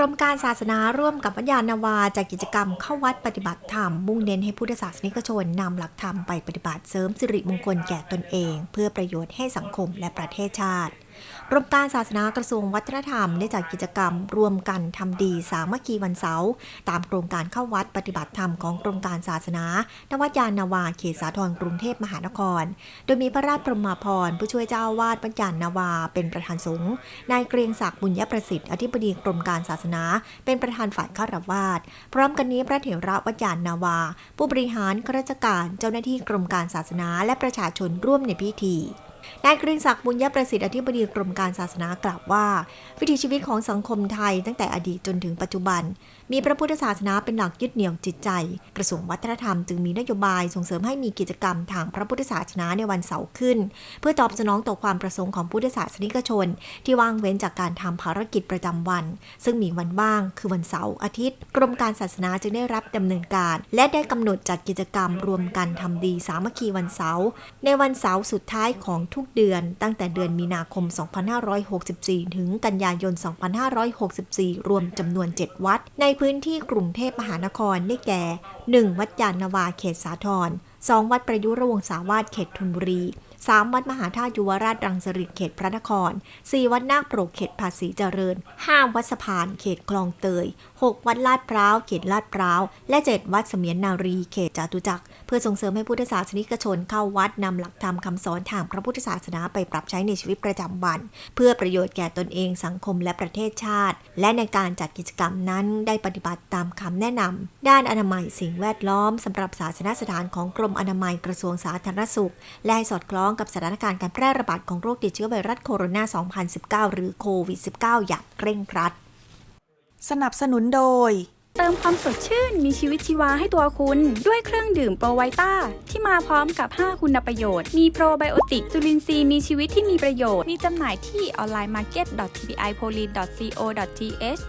รมการศาสนาร่วมกับวัดยานาวาจัดกิจกรรมเข้าวัดปฏิบัติธรรมมุ่งเน้นให้พุทธศาสนิกชนนำหลักธรรมไปปฏิบัติเสริมสิริมงคลแก่ตนเอง เพื่อประโยชน์ให้สังคมและประเทศชาติ กรมการศาสนากระทรวงวัฒนธรรมได้จัดกิจกรรมรวมกันทำดีสามัคคีวันเสาร์ตามโครงการเข้าวัดปฏิบัติธรรมของกรมการศาสนา นวัดยานนาวาเขตสาทรกรุงเทพมหานคร โดยมีพระราชพรหมาภรณ์ผู้ช่วยเจ้าวาดวัดยานนาวา เป็นประธานสงฆ์นายเกรียงศักดิ์บุญยประสิทธิ์อธิบดีกรมการศาสนา เป็นประธานฝ่ายข้ารวาสพร้อมกันนี้พระเถระวัดยานนาวา ผู้บริหารข้าราชการเจ้าหน้าที่กรมการศาสนา และประชาชนร่วมในพิธี นายเกรียงศักดิ์บุญยประสิทธิ์อธิบดีกรมการศาสนากล่าวว่า วิถีชีวิตของสังคมไทยตั้งแต่อดีตจนถึงปัจจุบัน มีพระพุทธศาสนาเป็นหลักยึดเหนี่ยวจิตใจ กระทรวงวัฒนธรรมจึงมีนโยบายส่งเสริมให้มีกิจกรรมทางพระพุทธศาสนาในวันเสาร์ขึ้น เพื่อตอบสนองต่อความประสงค์ของพุทธศาสนิกชน ที่ว่างเว้นจากการทำภารกิจประจำวัน ซึ่งมีวันว่างคือวันเสาร์อาทิตย์ กรมการศาสนาจึงได้รับดำเนินการ และได้กำหนดจัดกิจกรรมรวมกันทำดีสามัคคีวันเสาร์ในวันเสาร์สุดท้ายของทุกเดือนตั้งแต่เดือนมีนาคม 2564 ถึงกันยายน 2564 รวมจำนวน 7 วัด ในพื้นที่กรุงเทพมหานครได้แก่ 1. วัดยานนาวาเขตสาทร 2. วัดประยุรวงศาวาสเขตธนบุรี 3. วัดมหาธาตุยุวราชรังสฤษฎ์เขตพระนคร 4. วัดนาคโปรกเขตภาษีเจริญ 5. วัดสะพานเขตคลองเตย 6. วัดลาดพร้าวเขตลาดพร้าว และ 7 วัดเสมียนนารีเขตจตุจักร เพื่อส่งเสริมให้พุทธศาสนิกชนเข้าวัดนำหลักธรรมคำสอนทางพระพุทธศาสนาไปปรับใช้ในชีวิตประจำวัน เพื่อประโยชน์แก่ตนเองสังคมและประเทศชาติ และในการจัดกิจกรรมนั้นได้ปฏิบัติตามคำแนะนำด้านอนามัยสิ่งแวดล้อมสำหรับศาสนสถานของกรมอนามัยกระทรวงสาธารณสุข และให้สอดคล้องกับสถานการณ์การแพร่ระบาดของโรคติดเชื้อไวรัสโคโรนา 2019 หรือโควิด -19 อย่างเคร่งครัด สนับสนุนโดย เติมความสดชื่นมีชีวิตชีวาให้ตัวคุณ ด้วยเครื่องดื่มโปรไวต้า ที่มาพร้อมกับ 5 คุณประโยชน์ มีโปรไบโอติกจุลินทรีย์มีชีวิตที่มีประโยชน์ มีจำหน่ายที่ online market tbipolin co th